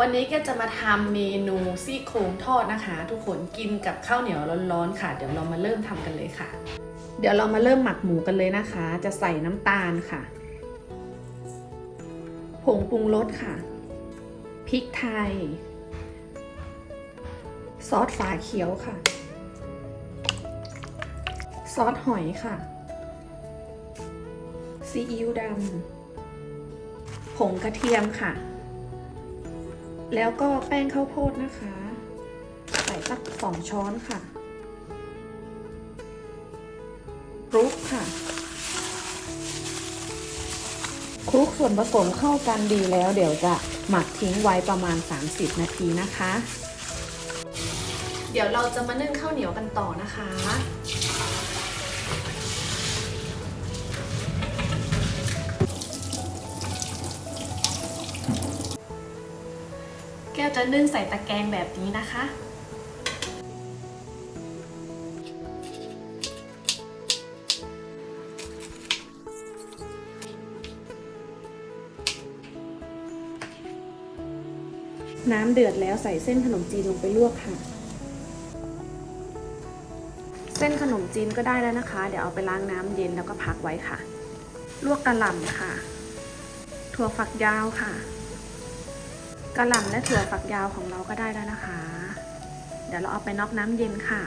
วันนี้ก็จะมาทำเมนูซี่โครงทอดนะคะ ทุกคนกินกับข้าวเหนียวร้อนๆค่ะ เดี๋ยวเรามาเริ่มทำกันเลยค่ะ เดี๋ยวเรามาเริ่มหมักหมูกันเลยนะคะ จะใส่น้ำตาลค่ะ ผงปรุงรสค่ะพริกไทย ซอสฝาเขียวค่ะ ซอสหอยค่ะ ซีอิ๊วดำผงกระเทียมค่ะ แล้วก็แป้งข้าวโพดนะคะ ใส่สักสองช้อนค่ะคลุกค่ะคลุกส่วนผสมเข้ากันดีแล้วเดี๋ยวจะหมักทิ้งไว้ประมาณ 30 นาทีนะคะ เดี๋ยวเราจะมานึ่งข้าวเหนียวกันต่อนะคะ แก้วจะนึ่งใส่ตะแกรงแบบนี้นะคะ น้ำเดือดแล้วใส่เส้นขนมจีนลงไปลวกค่ะ เส้นขนมจีนก็ได้แล้วนะคะ เดี๋ยวเอาไปล้างน้ำเย็นแล้วก็พักไว้ค่ะ ลวกกระหล่ำค่ะ ถั่วฝักยาวค่ะ กระหล่ำและถั่วฝักยาวของเราก็ได้แล้วนะคะ เดี๋ยวเราเอาไปน็อกน้ำเย็นค่ะ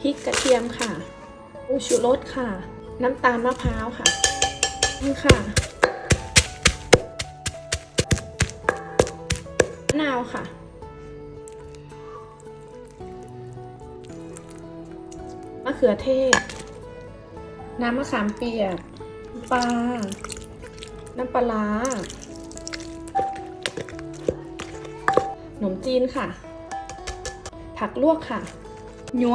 พริกกระเทียมค่ะอูชูรสค่ะ น้ำตาลมะพร้าวค่ะนี่ค่ะมะนาวค่ะ มะเขือเทศ น้ำมะขามเปียกปลา น้ำปลาร้าขนมจีนค่ะ ผักลวกค่ะ ยว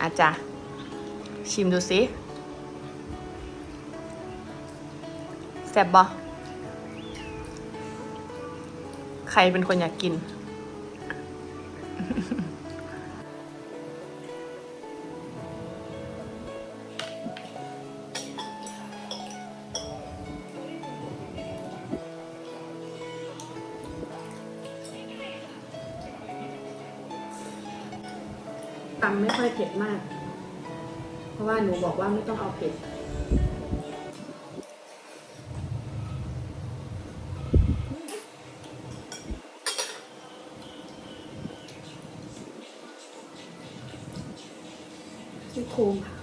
อาจจะชิมดูสิแซ่บบอใครเป็นคนอยากกิน ตำไม่ค่อยเผ็ดมาก เพราะว่าหนูบอกว่าไม่ต้องเอาเผ็ดซี่โครงค่ะ